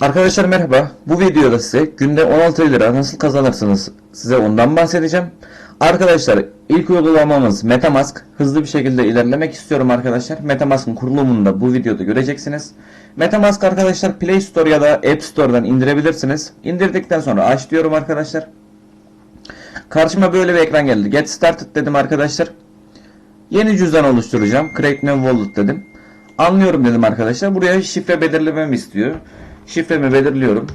Arkadaşlar merhaba. Bu videoda size günde 16 lira nasıl kazanırsınız size ondan bahsedeceğim. Arkadaşlar ilk uygulamamız Metamask. Hızlı bir şekilde ilerlemek istiyorum arkadaşlar. Metamask'ın kurulumunu da bu videoda göreceksiniz. Metamask arkadaşlar Play Store ya da App Store'dan indirebilirsiniz. İndirdikten sonra aç diyorum arkadaşlar. Karşıma böyle bir ekran geldi. Get started dedim arkadaşlar. Yeni cüzdan oluşturacağım. Create new wallet dedim. Anlıyorum dedim arkadaşlar. Buraya şifre belirlememi istiyor. Şifremi belirliyorum.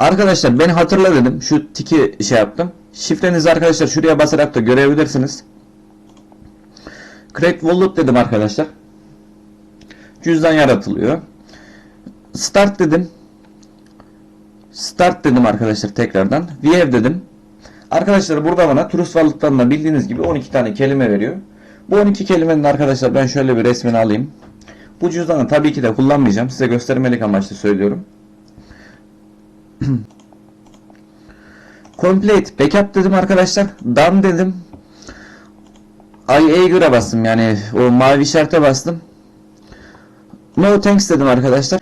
Arkadaşlar beni hatırla dedim. Şu tiki şey yaptım. Şifrenizi arkadaşlar şuraya basarak da görebilirsiniz. Create wallet dedim arkadaşlar. Cüzdan yaratılıyor. Start dedim. Start dedim arkadaşlar tekrardan. View dedim. Arkadaşlar burada bana Trust Wallet'tan da bildiğiniz gibi 12 tane kelime veriyor. Bu 12 kelimenin arkadaşlar ben şöyle bir resmini alayım. Bu cüzdanı tabii ki de kullanmayacağım. Size göstermelik amaçlı söylüyorum. Complete backup dedim arkadaşlar. Done dedim. IA'ya göre bastım yani o mavi işarete bastım. No thanks dedim arkadaşlar.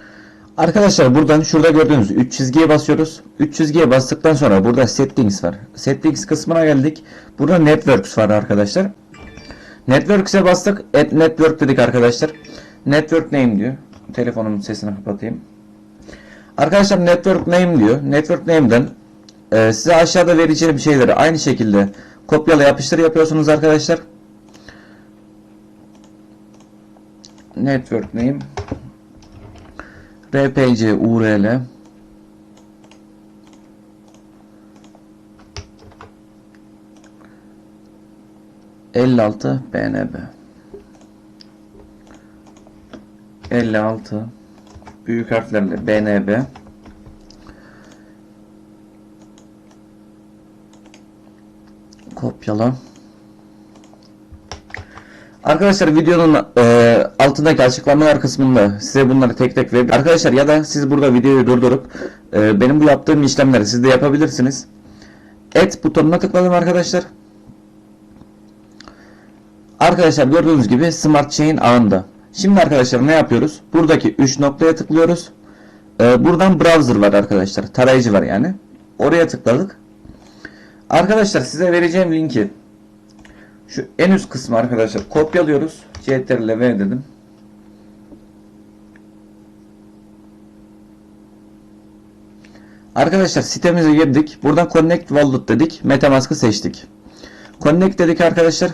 Arkadaşlar buradan şurada gördüğünüz 3 çizgiye basıyoruz. 3 çizgiye bastıktan sonra burada settings var. Settings kısmına geldik. Burada networks var arkadaşlar. Networks'e bastık. Add network dedik arkadaşlar. Network name diyor. Telefonumun sesini kapatayım. Arkadaşlar network name diyor. Network name'den e, size aşağıda vereceğim şeyleri aynı şekilde kopyala yapıştır yapıyorsunuz arkadaşlar. Network name rpc url 56 bnb 56 büyük harflerle bnb kopyala Arkadaşlar videonun e, altındaki açıklamalar kısmında size bunları tek tek ve arkadaşlar ya da siz burada videoyu durdurup e, benim bu yaptığım işlemleri siz de yapabilirsiniz. Et butonuna tıkladım arkadaşlar. Arkadaşlar gördüğünüz gibi Smart Chain ağında. Şimdi arkadaşlar ne yapıyoruz? Buradaki 3 noktaya tıklıyoruz. E, buradan browser var arkadaşlar. Tarayıcı var yani. Oraya tıkladık. Arkadaşlar size vereceğim linki şu en üst kısmı arkadaşlar kopyalıyoruz. Ctrl V dedim. Arkadaşlar sitemize girdik. Buradan Connect Wallet dedik. Metamask'ı seçtik. Connect dedik arkadaşlar.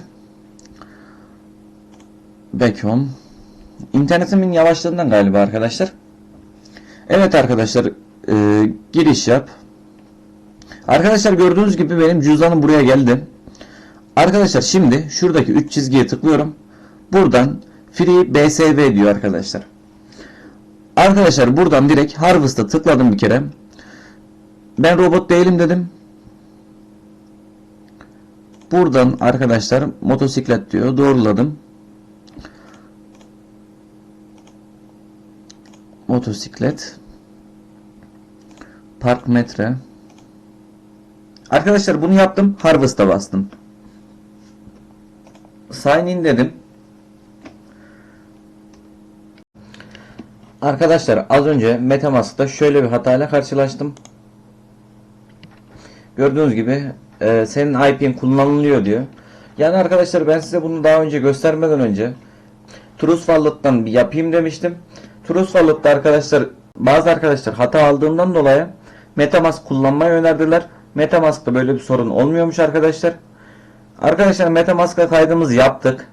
Back home. İnternetimin yavaşlığından galiba arkadaşlar. Evet arkadaşlar e, giriş yap. Arkadaşlar gördüğünüz gibi benim cüzdanım buraya geldi. Arkadaşlar şimdi şuradaki 3 çizgiye tıklıyorum. Buradan Free BSV diyor arkadaşlar. Arkadaşlar buradan direkt Harvest'a tıkladım bir kere. Ben robot değilim dedim. Buradan arkadaşlar motosiklet diyor. Doğruladım. Motosiklet. Park metre. Arkadaşlar bunu yaptım. Harvest'a bastım. Sign in dedim. Arkadaşlar az önce Metamask'ta şöyle bir hatayla karşılaştım. Gördüğünüz gibi e, senin IP'in kullanılıyor diyor. Yani arkadaşlar ben size bunu daha önce göstermeden önce Trust Wallet'tan bir yapayım demiştim. Trust Wallet'ta arkadaşlar bazı arkadaşlar hata aldığından dolayı Metamask kullanmayı önerdiler. Metamask'ta böyle bir sorun olmuyormuş arkadaşlar. Arkadaşlar Metamask'a kaydımızı yaptık.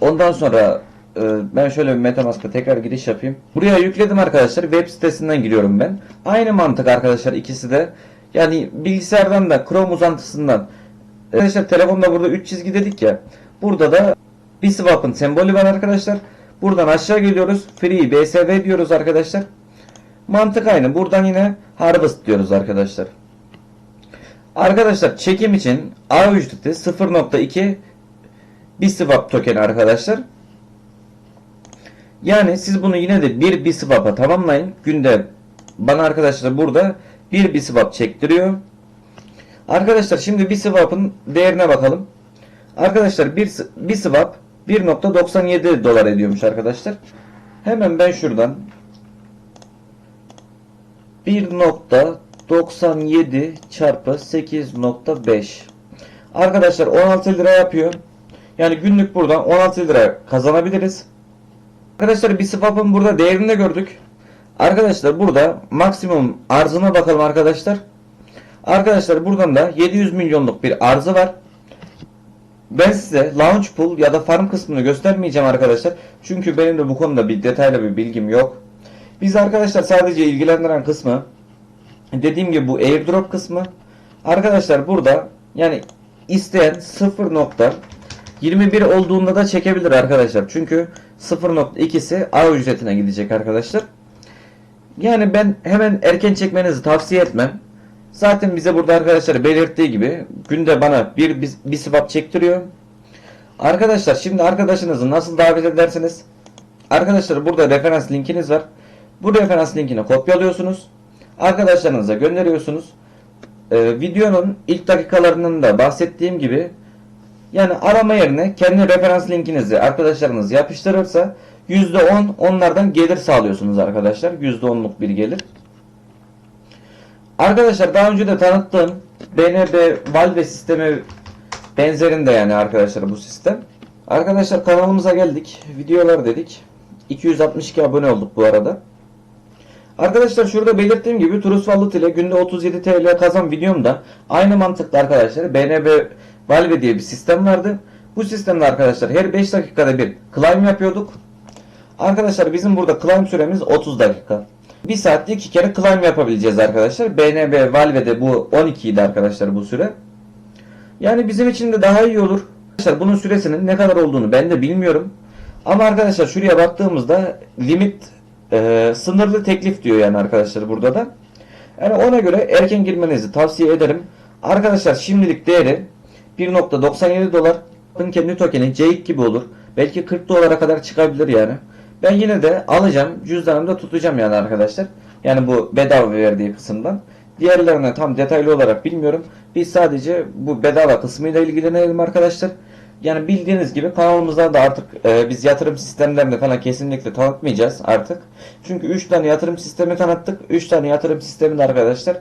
Ondan sonra e, ben şöyle bir Metamask'a tekrar giriş yapayım. Buraya yükledim arkadaşlar. Web sitesinden giriyorum ben. Aynı mantık arkadaşlar ikisi de. Yani bilgisayardan da Chrome uzantısından. Arkadaşlar telefonda burada 3 çizgi dedik ya. Burada da bir swap'ın sembolü var arkadaşlar. Buradan aşağı geliyoruz. Free BSV diyoruz arkadaşlar. Mantık aynı. Buradan yine Harvest diyoruz arkadaşlar. Arkadaşlar çekim için A ücreti 0.2 bir token arkadaşlar. Yani siz bunu yine de bir bir tamamlayın. Günde bana arkadaşlar burada bir bir swap çektiriyor. Arkadaşlar şimdi bir değerine bakalım. Arkadaşlar bir, bir 1.97 dolar ediyormuş arkadaşlar. Hemen ben şuradan 1.97 çarpı 8.5 Arkadaşlar 16 lira yapıyor. Yani günlük buradan 16 lira kazanabiliriz. Arkadaşlar bir swap'ın burada değerini de gördük. Arkadaşlar burada maksimum arzına bakalım arkadaşlar. Arkadaşlar buradan da 700 milyonluk bir arzı var. Ben size launch pool ya da farm kısmını göstermeyeceğim arkadaşlar. Çünkü benim de bu konuda bir detaylı bir bilgim yok. Biz arkadaşlar sadece ilgilendiren kısmı dediğim gibi bu airdrop kısmı. Arkadaşlar burada yani isteyen 0.21 olduğunda da çekebilir arkadaşlar. Çünkü 0.2'si ağ ücretine gidecek arkadaşlar. Yani ben hemen erken çekmenizi tavsiye etmem. Zaten bize burada arkadaşlar belirttiği gibi günde bana bir, bir, bir swap çektiriyor. Arkadaşlar şimdi arkadaşınızı nasıl davet edersiniz? Arkadaşlar burada referans linkiniz var. Bu referans linkini kopyalıyorsunuz. Arkadaşlarınıza gönderiyorsunuz. Ee, videonun ilk dakikalarının da bahsettiğim gibi yani arama yerine kendi referans linkinizi arkadaşlarınız yapıştırırsa %10 onlardan gelir sağlıyorsunuz arkadaşlar. %10'luk bir gelir. Arkadaşlar daha önce de tanıttığım BNB Valve sistemi benzerinde yani arkadaşlar bu sistem. Arkadaşlar kanalımıza geldik. Videolar dedik. 262 abone olduk bu arada. Arkadaşlar şurada belirttiğim gibi Trust Wallet ile günde 37 TL kazan videomda aynı mantıkla arkadaşlar BNB Valve diye bir sistem vardı. Bu sistemde arkadaşlar her 5 dakikada bir climb yapıyorduk. Arkadaşlar bizim burada climb süremiz 30 dakika. 1 saatte 2 kere climb yapabileceğiz arkadaşlar. BNB Valve'de bu 12 idi arkadaşlar bu süre. Yani bizim için de daha iyi olur. Arkadaşlar bunun süresinin ne kadar olduğunu ben de bilmiyorum. Ama arkadaşlar şuraya baktığımızda limit e, sınırlı teklif diyor yani arkadaşlar burada da. Yani ona göre erken girmenizi tavsiye ederim. Arkadaşlar şimdilik değeri 1.97 dolar. Kendi tokeni Jake gibi olur. Belki 40 dolara kadar çıkabilir yani. Ben yine de alacağım. Cüzdanımda tutacağım yani arkadaşlar. Yani bu bedava verdiği kısımdan. Diğerlerine tam detaylı olarak bilmiyorum. Biz sadece bu bedava kısmıyla ilgilenelim arkadaşlar. Yani bildiğiniz gibi kanalımızda da artık e, biz yatırım sistemlerini falan kesinlikle tanıtmayacağız artık. Çünkü 3 tane yatırım sistemi tanıttık. 3 tane yatırım sistemi de arkadaşlar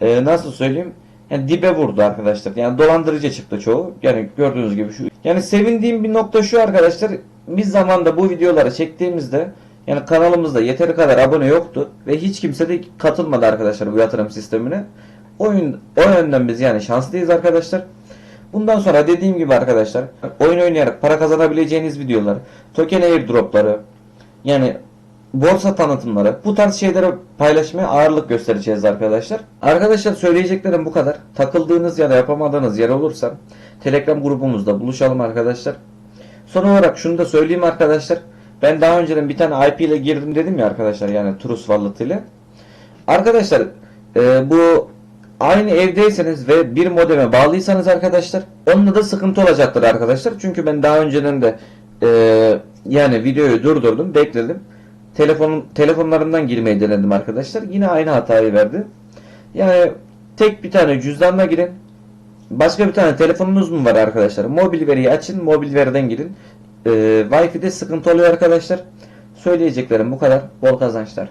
e, nasıl söyleyeyim yani dibe vurdu arkadaşlar. Yani dolandırıcı çıktı çoğu. Yani gördüğünüz gibi şu. Yani sevindiğim bir nokta şu arkadaşlar. Biz zamanda bu videoları çektiğimizde yani kanalımızda yeteri kadar abone yoktu ve hiç kimse de katılmadı arkadaşlar bu yatırım sistemine. Oyun o yönden biz yani şanslıyız arkadaşlar. Bundan sonra dediğim gibi arkadaşlar oyun oynayarak para kazanabileceğiniz videolar, token airdropları, yani borsa tanıtımları bu tarz şeyleri paylaşmaya ağırlık göstereceğiz arkadaşlar. Arkadaşlar söyleyeceklerim bu kadar. Takıldığınız ya da yapamadığınız yer olursa Telegram grubumuzda buluşalım arkadaşlar. Son olarak şunu da söyleyeyim arkadaşlar. Ben daha önceden bir tane IP ile girdim dedim ya arkadaşlar yani Trust Wallet ile. Arkadaşlar e, bu aynı evdeyseniz ve bir modeme bağlıysanız arkadaşlar onunla da sıkıntı olacaktır arkadaşlar. Çünkü ben daha önceden de e, yani videoyu durdurdum bekledim. Telefonun telefonlarından girmeyi denedim arkadaşlar. Yine aynı hatayı verdi. Yani tek bir tane cüzdanla girin. Başka bir tane telefonunuz mu var arkadaşlar? Mobil veriyi açın, mobil veriden girin. Ee, Wi-Fi'de sıkıntı oluyor arkadaşlar. Söyleyeceklerim bu kadar. Bol kazançlar.